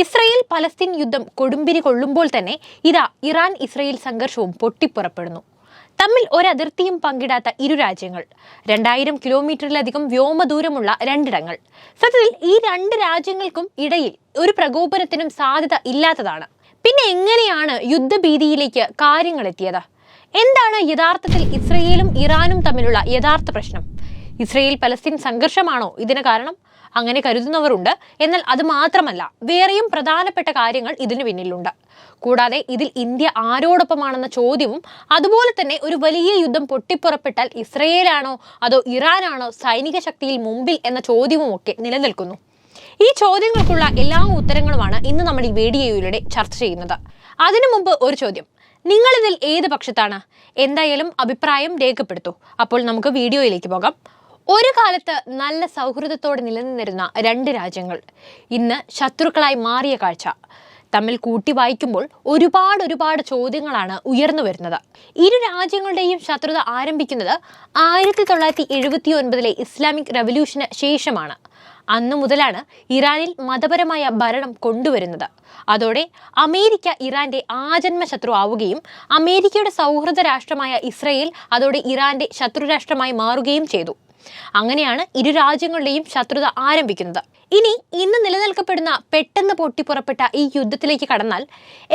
Israel Palestine യുദ്ധം കൊടുമ്പിരി കൊള്ളുമ്പോൾ തന്നെ ഇതാ ഇറാൻ ഇസ്രയേൽ സംഘർഷവും പൊട്ടിപ്പുറപ്പെടുന്നു. തമ്മിൽ ഒരതിർത്തിയും പങ്കിടാത്ത ഇരു രാജ്യങ്ങൾ. രണ്ടായിരം കിലോമീറ്ററിലധികം വ്യോമദൂരമുള്ള രണ്ടിടങ്ങൾ. സത്യത്തിൽ ഈ രണ്ട് രാജ്യങ്ങൾക്കും ഇടയിൽ ഒരു പ്രകോപനത്തിനും സാധ്യത ഇല്ലാത്തതാണ്. പിന്നെ എങ്ങനെയാണ് യുദ്ധഭീതിയിലേക്ക് കാര്യങ്ങൾ എത്തിയത്? എന്താണ് യഥാർത്ഥത്തിൽ ഇസ്രയേലും ഇറാനും തമ്മിലുള്ള യഥാർത്ഥ പ്രശ്നം? ഇസ്രയേൽ പലസ്തീൻ സംഘർഷമാണോ ഇതിന് കാരണം? അങ്ങനെ കരുതുന്നവരുണ്ട്. എന്നാൽ അത് മാത്രമല്ല വേറെയും പ്രധാനപ്പെട്ട കാര്യങ്ങൾ ഇതിനു പിന്നിലുണ്ട്. കൂടാതെ ഇതിൽ ഇന്ത്യ ആരോടൊപ്പമാണെന്ന ചോദ്യവും അതുപോലെ തന്നെ ഒരു വലിയ യുദ്ധം പൊട്ടിപ്പുറപ്പെട്ടാൽ ഇസ്രയേലാണോ അതോ ഇറാനാണോ സൈനിക ശക്തിയിൽ മുമ്പിൽ എന്ന ചോദ്യവും ഒക്കെ നിലനിൽക്കുന്നു. ഈ ചോദ്യങ്ങൾക്കുള്ള എല്ലാ ഉത്തരങ്ങളുമാണ് ഇന്ന് നമ്മൾ ഈ വേഡിയോയിലൂടെ ചർച്ച ചെയ്യുന്നത്. അതിനു മുമ്പ് ഒരു ചോദ്യം. നിങ്ങളിതിൽ ഏത് പക്ഷത്താണ്? എന്തായാലും അഭിപ്രായം രേഖപ്പെടുത്തൂ. അപ്പോൾ നമുക്ക് വീഡിയോയിലേക്ക് പോകാം. ഒരു കാലത്ത് നല്ല സൗഹൃദത്തോടെ നിലനിന്നിരുന്ന രണ്ട് രാജ്യങ്ങൾ. ഇന്ന് ശത്രുക്കളായി മാറിയ കാഴ്ച. തമ്മിൽ കൂട്ടി വായിക്കുമ്പോൾ ഒരുപാട് ഒരുപാട് ചോദ്യങ്ങളാണ് ഉയർന്നു വരുന്നത്. ഇരു രാജ്യങ്ങളുടെയും ശത്രുത ആരംഭിക്കുന്നത് ആയിരത്തി തൊള്ളായിരത്തി എഴുപത്തി ഒൻപതിലെ ഇസ്ലാമിക് റവല്യൂഷന് ശേഷമാണ്. അന്നു മുതലാണ് ഇറാനിൽ മതപരമായ ഭരണം കൊണ്ടുവരുന്നത്. അതോടെ അമേരിക്ക ഇറാന്റെ ആജന്മ ശത്രു ആവുകയും അമേരിക്കയുടെ സൗഹൃദ രാഷ്ട്രമായ ഇസ്രയേൽ അതോടെ ഇറാന്റെ ശത്രു രാഷ്ട്രമായി മാറുകയും ചെയ്തു. അങ്ങനെയാണ് ഇരു രാജ്യങ്ങളുടെയും ശത്രുത ആരംഭിക്കുന്നത്. ഇനി ഇന്ന് നിലനിൽക്കപ്പെടുന്ന പെട്ടെന്ന് പൊട്ടിപ്പുറപ്പെട്ട ഈ യുദ്ധത്തിലേക്ക് കടന്നാൽ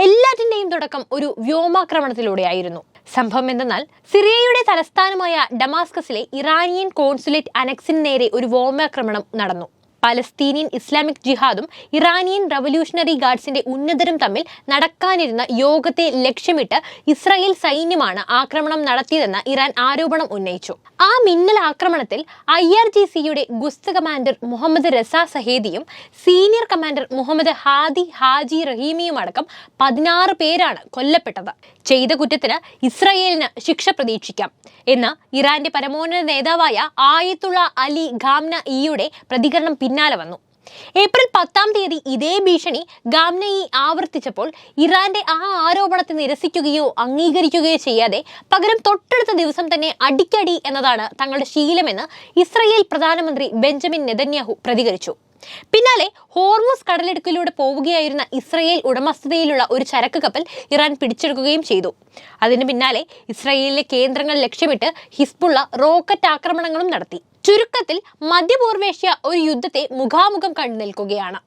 എല്ലാറ്റിന്റെയും തുടക്കം ഒരു വ്യോമാക്രമണത്തിലൂടെയായിരുന്നു. സംഭവം എന്തെന്നാൽ സിറിയയുടെ തലസ്ഥാനമായ ഡമാസ്കസിലെ ഇറാനിയൻ കോൺസുലേറ്റ് അനക്സിന് നേരെ ഒരു വ്യോമാക്രമണം നടന്നു. പലസ്തീനിയൻ ഇസ്ലാമിക് ജിഹാദും ഇറാനിയൻ റവല്യൂഷണറി ഗാർഡ്സിന്റെ ഉന്നതരും തമ്മിൽ നടക്കാനിരുന്ന യോഗത്തെ ലക്ഷ്യമിട്ട് ഇസ്രായേൽ സൈന്യമാണ് ആക്രമണം നടത്തിയതെന്ന് ഇറാൻ ആരോപണം ഉന്നയിച്ചു. ആ മിന്നൽ ആക്രമണത്തിൽ ഐ ആർ ജി സിയുടെ ഗുസ്ത് commander Mohammad Reza സഹേദിയും senior commander Mohammad Hadi Haji റഹീമിയും അടക്കം പതിനാറ് പേരാണ് കൊല്ലപ്പെട്ടത്. ചെയ്ത കുറ്റത്തിന് ഇസ്രായേലിന് ശിക്ഷ പ്രതീക്ഷിക്കാം എന്ന് ഇറാന്റെ പരമോന്നത നേതാവായ ആയത്തുള്ള അലി ഖാംന ഇയുടെ പ്രതികരണം പിന്നാലെ വന്നു. ഏപ്രിൽ പത്താം തീയതി ഇതേ ഭീഷണി ഗാംനയി ആവർത്തിച്ചപ്പോൾ ഇറാന്റെ ആ ആരോപണത്തെ നിരസിക്കുകയോ അംഗീകരിക്കുകയോ ചെയ്യാതെ പകരം തൊട്ടടുത്ത ദിവസം തന്നെ അടിക്കടി എന്നതാണ് തങ്ങളുടെ ശീലമെന്ന് ഇസ്രയേൽ പ്രധാനമന്ത്രി ബെഞ്ചമിൻ നെതന്യാഹു പ്രതികരിച്ചു. പിന്നാലെ ഹോർമോസ് കടലിടുക്കിലൂടെ പോവുകയായിരുന്ന ഇസ്രയേൽ ഉടമസ്ഥതയിലുള്ള ഒരു ചരക്ക് കപ്പൽ ഇറാൻ പിടിച്ചെടുക്കുകയും ചെയ്തു. അതിന് പിന്നാലെ ഇസ്രയേലിലെ കേന്ദ്രങ്ങൾ ലക്ഷ്യമിട്ട് ഹിസ്ബുള്ള റോക്കറ്റ് ആക്രമണങ്ങളും നടത്തി. ചുരുക്കത്തിൽ മധ്യപൂർവേഷ്യ ഒരു യുദ്ധത്തെ മുഖാമുഖം കണ്ടു നിൽക്കുകയാണ്.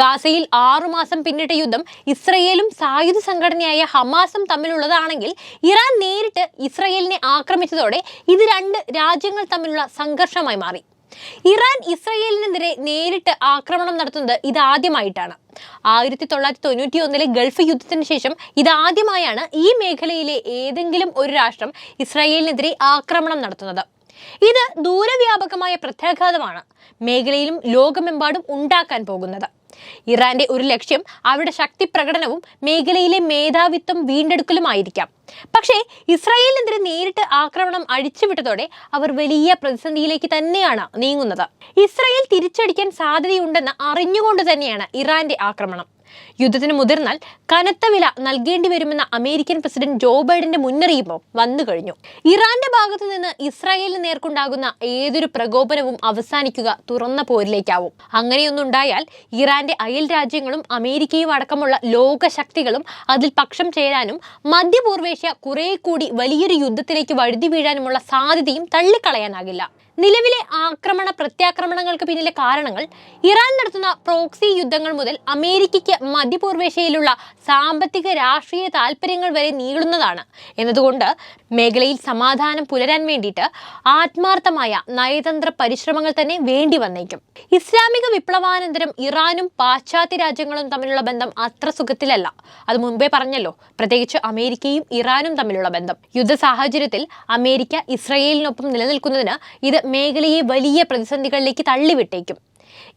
ഗാസയിൽ ആറുമാസം പിന്നിട്ട യുദ്ധം ഇസ്രയേലും സായുധ സംഘടനയായ ഹമാസും തമ്മിലുള്ളതാണെങ്കിൽ ഇറാൻ നേരിട്ട് ഇസ്രയേലിനെ ആക്രമിച്ചതോടെ ഇത് രണ്ട് രാജ്യങ്ങൾ തമ്മിലുള്ള സംഘർഷമായി മാറി. ഇറാൻ ഇസ്രയേലിനെതിരെ നേരിട്ട് ആക്രമണം നടത്തുന്നത് ഇതാദ്യമായിട്ടാണ് ആയിരത്തി തൊള്ളായിരത്തി തൊണ്ണൂറ്റി ഒന്നിലെ ഗൾഫ് യുദ്ധത്തിന് ശേഷം ഇതാദ്യമായാണ് ഈ മേഖലയിലെ ഏതെങ്കിലും ഒരു രാഷ്ട്രം ഇസ്രയേലിനെതിരെ ആക്രമണം നടത്തുന്നത്. ഇത് ദൂരവ്യാപകമായ പ്രത്യാഘാതമാണ് മേഖലയിലും ലോകമെമ്പാടും ഉണ്ടാക്കാൻ പോകുന്നത്. ഇറാന്റെ ഒരു ലക്ഷ്യം അവരുടെ ശക്തി പ്രകടനവും മേഖലയിലെ മേധാവിത്വം വീണ്ടെടുക്കലുമായിരിക്കാം. പക്ഷേ ഇസ്രായേലിനെതിരെ നേരിട്ട് ആക്രമണം അഴിച്ചുവിട്ടതോടെ അവർ വലിയ പ്രതിസന്ധിയിലേക്ക് തന്നെയാണ് നീങ്ങുന്നത്. ഇസ്രായേൽ തിരിച്ചടിക്കാൻ സാധ്യതയുണ്ടെന്ന് അറിഞ്ഞുകൊണ്ട് തന്നെയാണ് ഇറാന്റെ ആക്രമണം. യുദ്ധത്തിന് മുതിർന്നാൽ കനത്ത വില നൽകേണ്ടി വരുമെന്ന അമേരിക്കൻ പ്രസിഡന്റ് ജോ ബൈഡന്റെ മുന്നറിയിപ്പും വന്നു കഴിഞ്ഞു. ഇറാന്റെ ഭാഗത്തു നിന്ന് ഇസ്രായേലിന് നേർക്കുണ്ടാകുന്ന ഏതൊരു പ്രകോപനവും അവസാനിക്കുക തുറന്ന പോരിലേക്കാവും. അങ്ങനെയൊന്നുണ്ടായാൽ ഇറാന്റെ അയൽ രാജ്യങ്ങളും അമേരിക്കയും അടക്കമുള്ള ലോകശക്തികളും അതിൽ പക്ഷം ചേരാനും മധ്യപൂർവേഷ്യ കുറെ കൂടി വലിയൊരു യുദ്ധത്തിലേക്ക് വഴുതി വീഴാനുമുള്ള സാധ്യതയും തള്ളിക്കളയാനാകില്ല. നിലവിലെ ആക്രമണ പ്രത്യാക്രമണങ്ങൾക്ക് പിന്നിലെ കാരണങ്ങൾ ഇറാൻ നടത്തുന്ന പ്രോക്സി യുദ്ധങ്ങൾ മുതൽ അമേരിക്കയ്ക്ക് മധ്യപൂർവേഷ്യയിലുള്ള സാമ്പത്തിക രാഷ്ട്രീയ താല്പര്യങ്ങൾ വരെ നീളുന്നതാണ്. എന്നതുകൊണ്ട് മേഖലയിൽ സമാധാനം പുലരാൻ വേണ്ടിയിട്ട് ആത്മാർത്ഥമായ നയതന്ത്ര പരിശ്രമങ്ങൾ തന്നെ വേണ്ടി വന്നേക്കും. ഇസ്ലാമിക വിപ്ലവാനന്തരം ഇറാനും പാശ്ചാത്യ രാജ്യങ്ങളും തമ്മിലുള്ള ബന്ധം അത്ര സുഖത്തിലല്ല. അത് മുമ്പേ പറഞ്ഞല്ലോ പ്രത്യേകിച്ച് അമേരിക്കയും ഇറാനും തമ്മിലുള്ള ബന്ധം. യുദ്ധ സാഹചര്യത്തിൽ അമേരിക്ക ഇസ്രയേലിനൊപ്പം നിലനിൽക്കുന്നതിന് ഇത് മേഖലയെ വലിയ പ്രതിസന്ധികളിലേക്ക് തള്ളിവിട്ടേക്കും.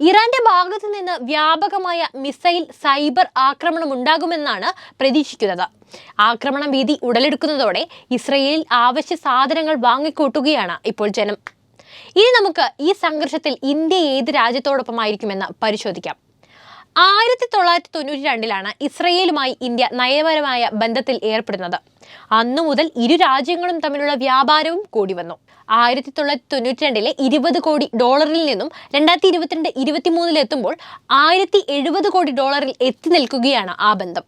ഇറാന്റെ ഭാഗത്തു നിന്ന് വ്യാപകമായ മിസൈൽ സൈബർ ആക്രമണം ഉണ്ടാകുമെന്നാണ് പ്രതീക്ഷിക്കുന്നത്. ആക്രമണ ഭീതി ഉടലെടുക്കുന്നതോടെ ഇസ്രയേലിൽ ആവശ്യ സാധനങ്ങൾ വാങ്ങിക്കൂട്ടുകയാണ് ഇപ്പോൾ ജനം. ഇനി നമുക്ക് ഈ സംഘർഷത്തിൽ ഇന്ത്യ ഏത് രാജ്യത്തോടൊപ്പമായിരിക്കുമെന്ന് പരിശോധിക്കാം. ആയിരത്തി തൊള്ളായിരത്തി തൊണ്ണൂറ്റി രണ്ടിലാണ് ഇസ്രയേലുമായി ഇന്ത്യ നയപരമായ ബന്ധത്തിൽ ഏർപ്പെടുന്നത്. അന്നു മുതൽ ഇരു രാജ്യങ്ങളും തമ്മിലുള്ള വ്യാപാരവും കൂടി വന്നു. ആയിരത്തി തൊള്ളായിരത്തി തൊണ്ണൂറ്റി രണ്ടിലെ ഇരുപത് കോടി ഡോളറിൽ നിന്നും രണ്ടായിരത്തി ഇരുപത്തിരണ്ട് ഇരുപത്തിമൂന്നിൽ എത്തുമ്പോൾ ആയിരത്തി എഴുപത് കോടി ഡോളറിൽ എത്തി നിൽക്കുകയാണ് ആ ബന്ധം.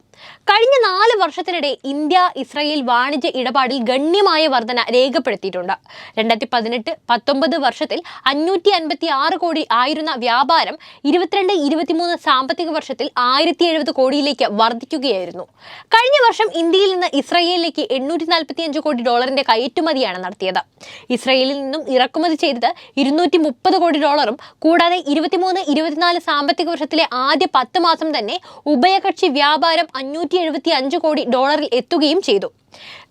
കഴിഞ്ഞ നാല് വർഷത്തിനിടെ ഇന്ത്യ ഇസ്രായേൽ വാണിജ്യ ഇടപാടിൽ ഗണ്യമായ വർധന രേഖപ്പെടുത്തിയിട്ടുണ്ട്. രണ്ടായിരത്തി പതിനെട്ട് പത്തൊമ്പത് വർഷത്തിൽ അഞ്ഞൂറ്റി അൻപത്തി ആറ് കോടി ആയിരുന്ന വ്യാപാരം ഇരുപത്തിരണ്ട് ഇരുപത്തിമൂന്ന് സാമ്പത്തിക വർഷത്തിൽ ആയിരത്തി എഴുപത് കോടിയിലേക്ക് വർദ്ധിക്കുകയായിരുന്നു കഴിഞ്ഞ വർഷം ഇന്ത്യയിൽ നിന്ന് ഇസ്രായേലിലേക്ക് എണ്ണൂറ്റി നാൽപ്പത്തി അഞ്ച് കോടി ഡോളറിന്റെ കയറ്റുമതിയാണ് നടത്തിയത്. ഇസ്രയേലിൽ നിന്നും ഇറക്കുമതി ചെയ്തത് ഇരുന്നൂറ്റി മുപ്പത് കോടി ഡോളറും കൂടാതെ ഇരുപത്തിമൂന്ന് ഇരുപത്തിനാല് സാമ്പത്തിക വർഷത്തിലെ ആദ്യ പത്ത് മാസം തന്നെ ഉഭയകക്ഷി വ്യാപാരം അഞ്ഞൂറ്റി എഴുപത്തി അഞ്ച് കോടി ഡോളറിൽ എത്തുകയും ചെയ്തു.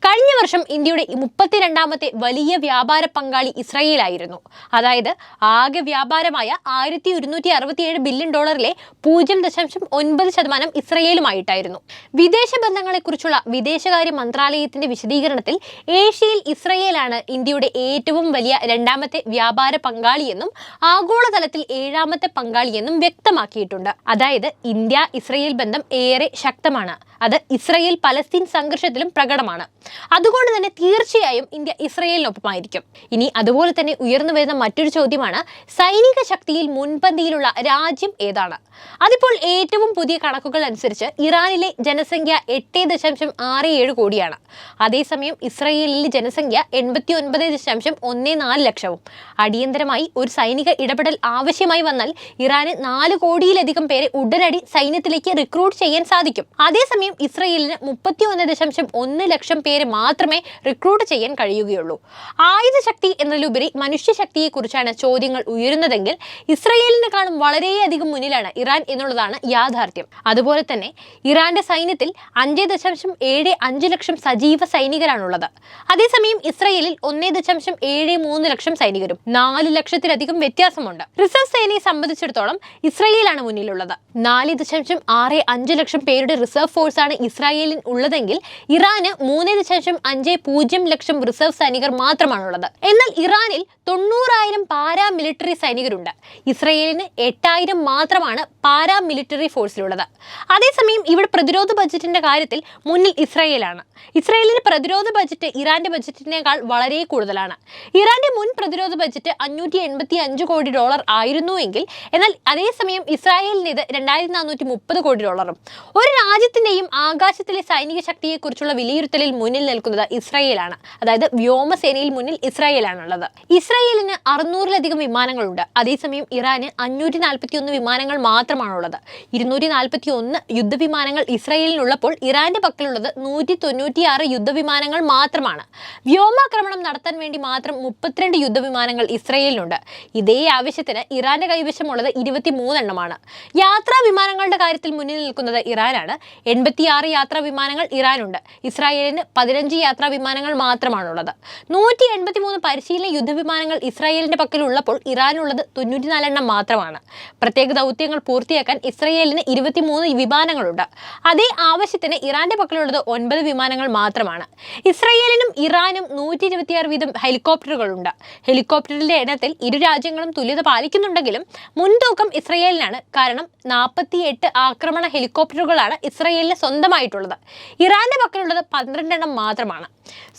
കഴിഞ്ഞ വർഷം ഇന്ത്യയുടെ മുപ്പത്തിരണ്ടാമത്തെ വലിയ വ്യാപാര പങ്കാളി ഇസ്രായേലായിരുന്നു. അതായത് ആകെ വ്യാപാരമായ ആയിരത്തി ഒരുന്നൂറ്റി അറുപത്തിയേഴ് ബില്യൺ ഡോളറിലെ പൂജ്യം ദശാംശം ഒൻപത് ശതമാനം ഇസ്രയേലുമായിട്ടായിരുന്നു. വിദേശ ബന്ധങ്ങളെക്കുറിച്ചുള്ള വിദേശകാര്യ മന്ത്രാലയത്തിന്റെ വിശദീകരണത്തിൽ ഏഷ്യയിൽ ഇസ്രയേലാണ് ഇന്ത്യയുടെ ഏറ്റവും വലിയ രണ്ടാമത്തെ വ്യാപാര പങ്കാളിയെന്നും ആഗോളതലത്തിൽ ഏഴാമത്തെ പങ്കാളിയെന്നും വ്യക്തമാക്കിയിട്ടുണ്ട്. അതായത് ഇന്ത്യ ഇസ്രയേൽ ബന്ധം ഏറെ ശക്തമാണ്. അത് ഇസ്രയേൽ പലസ്തീൻ സംഘർഷത്തിലും പ്രകടമാണ്. അതുകൊണ്ട് തന്നെ തീർച്ചയായും ഇന്ത്യ ഇസ്രയേലിനൊപ്പമായിരിക്കും. ഇനി അതുപോലെ തന്നെ ഉയർന്നു വരുന്ന മറ്റൊരു ചോദ്യമാണ് സൈനിക ശക്തിയിൽ മുൻപന്തിയിലുള്ള രാജ്യം ഏതാണ്? അതിപ്പോൾ ഏറ്റവും പുതിയ കണക്കുകൾ അനുസരിച്ച് ഇറാനിലെ ജനസംഖ്യ എട്ട് ദശാംശം ആറ് ഏഴ് കോടിയാണ്. അതേസമയം ഇസ്രയേലിലെ ജനസംഖ്യ എൺപത്തി ഒൻപത് ദശാംശം ഒന്ന് നാല് ലക്ഷവും. അടിയന്തരമായി ഒരു സൈനിക ഇടപെടൽ ആവശ്യമായി വന്നാൽ ഇറാന് നാല് കോടിയിലധികം പേരെ ഉടനടി സൈന്യത്തിലേക്ക് റിക്രൂട്ട് ചെയ്യാൻ സാധിക്കും. അതേസമയം ഇസ്രയേലിന് മുപ്പത്തി ഒന്ന് ദശാംശം ഒന്ന് ലക്ഷം പേര് മാത്രമേ റിക്രൂട്ട് ചെയ്യാൻ കഴിയുകയുള്ളൂ. ആയുധശക്തി എന്നതിലുപരി മനുഷ്യശക്തിയെക്കുറിച്ചാണ് ചോദ്യങ്ങൾ ഉയരുന്നതെങ്കിൽ ഇസ്രയേലിനെക്കാളും വളരെയധികം മുന്നിലാണ് ഇറാൻ എന്നുള്ളതാണ് യാഥാർത്ഥ്യം. അതുപോലെ തന്നെ ഇറാന്റെ സൈന്യത്തിൽ അഞ്ച് ദശാംശം ഏഴ് അഞ്ച് ലക്ഷം സജീവ സൈനികരാണുള്ളത്. അതേസമയം ഇസ്രയേലിൽ ഒന്നേ ദശാംശം ഏഴ് മൂന്ന് ലക്ഷം സൈനികരും നാല് ലക്ഷത്തിലധികം വ്യത്യാസമുണ്ട്. റിസർവ് സേനയെ സംബന്ധിച്ചിടത്തോളം ഇസ്രയേലാണ് മുന്നിലുള്ളത്. നാല് ദശാംശം ആറ് അഞ്ച് ലക്ഷം പേരുടെ റിസർവ് ഫോഴ്സാണ് ഇസ്രായേലിൽ ഉള്ളതെങ്കിൽ ഇറാന് മൂന്ന് ദശാംശം അഞ്ച് പൂജ്യം ലക്ഷം റിസർവ് സൈനികർ മാത്രമാണുള്ളത്. എന്നാൽ ഇറാനിൽ തൊണ്ണൂറായിരം പാരാ മിലിറ്ററി സൈനികരുണ്ട്. ഇസ്രായേലിന് എട്ടായിരം മാത്രമാണ് പാരാ മിലിറ്ററി ഫോഴ്സിലുള്ളത്. അതേസമയം ഇവിടെ പ്രതിരോധ ബജറ്റിന്റെ കാര്യത്തിൽ മുന്നിൽ ഇസ്രായേലാണ്. ഇസ്രായേലിന്റെ പ്രതിരോധ ബജറ്റ് ഇറാന്റെ ബജറ്റിനേക്കാൾ വളരെ കൂടുതലാണ്. ഇറാന്റെ മുൻ പ്രതിരോധ ബജറ്റ് അഞ്ഞൂറ്റി എൺപത്തി അഞ്ച് കോടി ഡോളർ ആയിരുന്നുവെങ്കിൽ എന്നാൽ അതേസമയം ഇസ്രായേലിന് രണ്ടായിരത്തി നാനൂറ്റി മുപ്പത് കോടി ഡോളറും. ഒരു രാജ്യത്തിന്റെയും ആകാശത്തിലെ സൈനിക ശക്തിയെക്കുറിച്ചുള്ള വിലയിരുത്തലിൽ മുന്നിൽ നിൽക്കുന്നത് ഇസ്രായേലാണ്. അതായത് വ്യോമസേനയിൽ മുന്നിൽ ഇസ്രായേലാണുള്ളത്. ഇസ്രായേലിന് അറുന്നൂറിലധികം വിമാനങ്ങളുണ്ട്. അതേസമയം ഇറാന് അഞ്ഞൂറ്റി നാൽപ്പത്തി ഒന്ന് വിമാനങ്ങൾ മാത്രമാണുള്ളത്. ഇരുന്നൂറ്റി നാൽപ്പത്തി ഒന്ന് യുദ്ധവിമാനങ്ങൾ ഇസ്രായേലിനുള്ളപ്പോൾ ഇറാന്റെ പക്കലുള്ളത് നൂറ്റി തൊണ്ണൂറ്റിയാറ് യുദ്ധവിമാനങ്ങൾ മാത്രമാണ്. വ്യോമാക്രമണം നടത്താൻ വേണ്ടി മാത്രം മുപ്പത്തിരണ്ട് യുദ്ധവിമാനങ്ങൾ ഇസ്രയേലിനുണ്ട്. ഇതേ ആവശ്യത്തിന് ഇറാന്റെ കൈവശമുള്ളത് ഇരുപത്തി മൂന്നെണ്ണമാണ് യാത്രാ വിമാനങ്ങളുടെ കാര്യത്തിൽ മുന്നിൽ നിൽക്കുന്നത് ഇറാനാണ്. എൺപത്തിയാറ് യാത്രാ വിമാനങ്ങൾ ഇറാനുണ്ട്. ഇസ്രായേലിന് പതിനഞ്ച് യാത്രാ വിമാനങ്ങൾ മാത്രമാണുള്ളത്. നൂറ്റി എൺപത്തി മൂന്ന് പരിശീലന യുദ്ധവിമാനങ്ങൾ ഇസ്രായേലിന്റെ പക്കലുള്ളപ്പോൾ ഇറാനുള്ളത് തൊണ്ണൂറ്റിനാലെണ്ണം മാത്രമാണ്. പ്രത്യേക ദൗത്യങ്ങൾ പൂർത്തിയാക്കാൻ ഇസ്രായേലിന് ഇരുപത്തിമൂന്ന് വിമാനങ്ങളുണ്ട്. അതേ ആവശ്യത്തിന് ഇറാന്റെ പക്കലുള്ളത് ഒൻപത് വിമാനങ്ങൾ മാത്രമാണ്. ഇസ്രയേലിനും ഇറാനും നൂറ്റി ഇരുപത്തിയാറ് വീതം ഹെലികോപ്റ്ററുകളുണ്ട്. ഹെലികോപ്റ്ററിന്റെ എണ്ണത്തിൽ ഇരു രാജ്യങ്ങളും തുല്യത പാലിക്കുന്നുണ്ടെങ്കിലും മുൻതൂക്കം ഇസ്രയേലിനാണ്. കാരണം നാൽപ്പത്തി എട്ട് ആക്രമണ ഹെലികോപ്റ്ററുകളാണ് ഇസ്രയേലിന് സ്വന്തമായിട്ടുള്ളത്. ഇറാന്റെ പക്കലുള്ളത് പന്ത്രണ്ടെണ്ണം മാത്രമാണ്.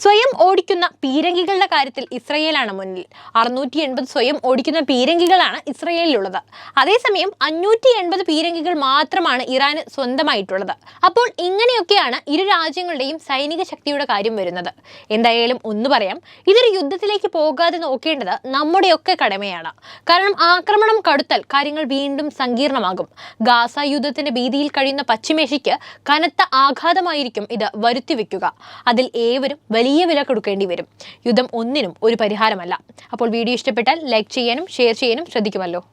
സ്വയം ഓടിക്കുന്ന പീരങ്കികളുടെ കാര്യത്തിൽ ഇസ്രയേലാണ് മുന്നിൽ. അറുന്നൂറ്റി എൺപത് സ്വയം ഓടിക്കുന്ന പീരങ്കികളാണ് ഇസ്രയേലിലുള്ളത്. അതേസമയം അഞ്ഞൂറ്റി എൺപത് പീരങ്കികൾ മാത്രമാണ് ഇറാന് സ്വന്തമായിട്ടുള്ളത്. അപ്പോൾ ഇങ്ങനെയൊക്കെയാണ് ഇരു രാജ്യങ്ങളുടെയും സൈനിക ശക്തിയുടെ കാര്യം വരുന്നത്. എന്തായാലും ഒന്ന് പറയാം ഇതൊരു യുദ്ധത്തിലേക്ക് പോകാതെ നോക്കേണ്ടത് നമ്മുടെയൊക്കെ കടമയാണ്. കാരണം ആക്രമണം കടുത്താൽ കാര്യങ്ങൾ വീണ്ടും സങ്കീർണമാകും. ഗാസ യുദ്ധത്തിന്റെ ഭീതിയിൽ കഴിയുന്ന പശ്ചിമേഷ്യയ്ക്ക് കനത്ത ആഘാതമായിരിക്കും ഇത് വരുത്തിവെക്കുക. അതിൽ ഏവരും വലിയ വില കൊടുക്കേണ്ടി വരും. യുദ്ധം ഒന്നിനും ഒരു പരിഹാരമല്ല. അപ്പോൾ വീഡിയോ ഇഷ്ടപ്പെട്ടാൽ ലൈക്ക് ചെയ്യാനും ഷെയർ ചെയ്യാനും ശ്രദ്ധിക്കുമല്ലോ.